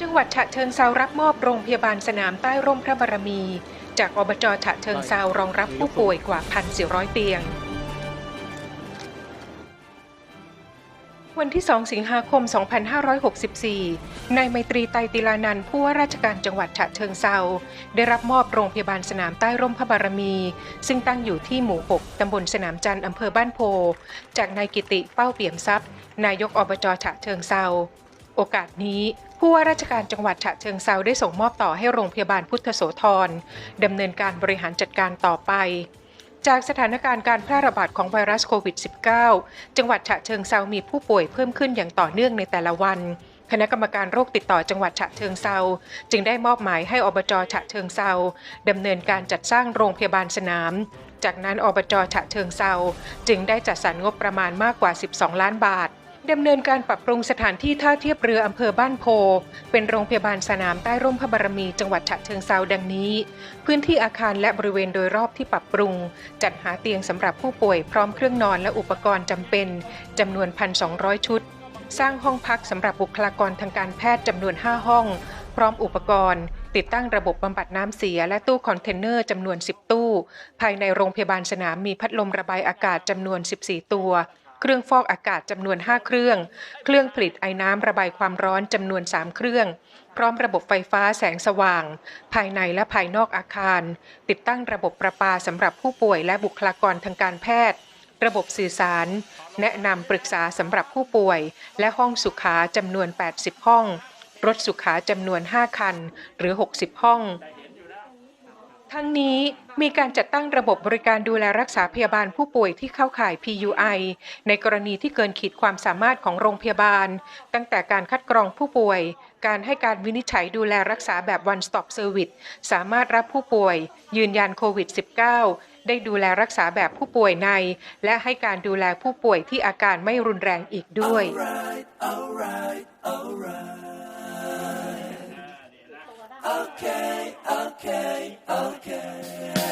จังหวัดฉะเชิงเซารับมอบโรงพยาบาลสนามใต้ร่มพระบารมี จากอบจฉะเชิงเซารองรับผู้ป่วยกว่า 1,400 เตียง วันที่ 2 สิงหาคม 2564 นายไมตรีไตติลานันผู้ว่าราชการจังหวัดฉะเชิงเซาได้รับมอบโรงพยาบาลสนามใต้ร่มพระบารมี ซึ่งตั้งอยู่ที่หมู่ 6 ตำบลสนามจันทร์อำเภอบ้านโพ จากนายกิติเป้าเปี่ยมทรัพย์ นายกอบจฉะเชิงเซา โอกาสนี้ผู้ว่าราชการจังหวัดฉะเชิงเซาได้ส่งมอบต่อให้โรงพยาบาลพุทธโสธรดำเนินการบริหารจัดการต่อไป จากสถานการณ์การแพร่ระบาดของไวรัสโควิด -19 จังหวัดฉะเชิงเซามีผู้ป่วยเพิ่มขึ้นอย่างต่อเนื่องในแต่ละวันคณะกรรมการโรคติดต่อจังหวัดฉะเชิงเซาจึงได้มอบหมายให้อบจฉะเชิงเซาดำเนินการจัดสร้างโรงพยาบาลสนาม จากนั้นอบจฉะเชิงเซาจึงได้จัดสรรงบประมาณมากกว่า 12 ล้านบาท ดำเนินการปรับปรุงสถานที่ท่าเทียบเรืออำเภอบ้านโพ เป็นโรงพยาบาลสนามใต้ร่มพระบารมีจังหวัดฉะเชิงเซาดังนี้ พื้นที่อาคารและบริเวณโดยรอบที่ปรับปรุง จัดหาเตียงสำหรับผู้ป่วยพร้อมเครื่องนอนและอุปกรณ์จำเป็นจำนวน 1,200 ชุด สร้างห้องพักสำหรับบุคลากรทางการแพทย์จำนวน 5 ห้อง พร้อมอุปกรณ์ ติดตั้งระบบบำบัดน้ำเสียและตู้คอนเทนเนอร์จำนวน 10 ตู้ ภายในโรงพยาบาลสนามมีพัดลมระบายอากาศจำนวน 14 ตัว เครื่องฟอกอากาศจำนวน 5 เครื่อง เครื่องผลิตไอ้น้ำระบายความร้อนจำนวน 3 เครื่อง พร้อมระบบไฟฟ้าแสงสว่าง ภายในและภายนอกอาคาร ติดตั้งระบบประปาสำหรับผู้ป่วยและบุคลากรทางการแพทย์ ระบบสื่อสาร แนะนำปรึกษาสำหรับผู้ป่วย และห้องสุขาจำนวน 80 ห้อง รถสุขาจำนวน 5 คัน หรือ 60 ห้อง ทั้งนี้มีการจัดตั้งระบบบริการดูแลรักษาพยาบาลผู้ป่วยที่เข้าข่าย PUI ในกรณีที่เกินขีดความสามารถของโรงพยาบาล ตั้งแต่การคัดกรองผู้ป่วย การให้การวินิจฉัยดูแลรักษาแบบ one stop service สามารถรับผู้ป่วย ยืนยันโควิด -19 ได้ดูแลรักษาแบบผู้ป่วยใน และให้การดูแลผู้ป่วยที่อาการไม่รุนแรงอีกด้วย okay, okay, okay.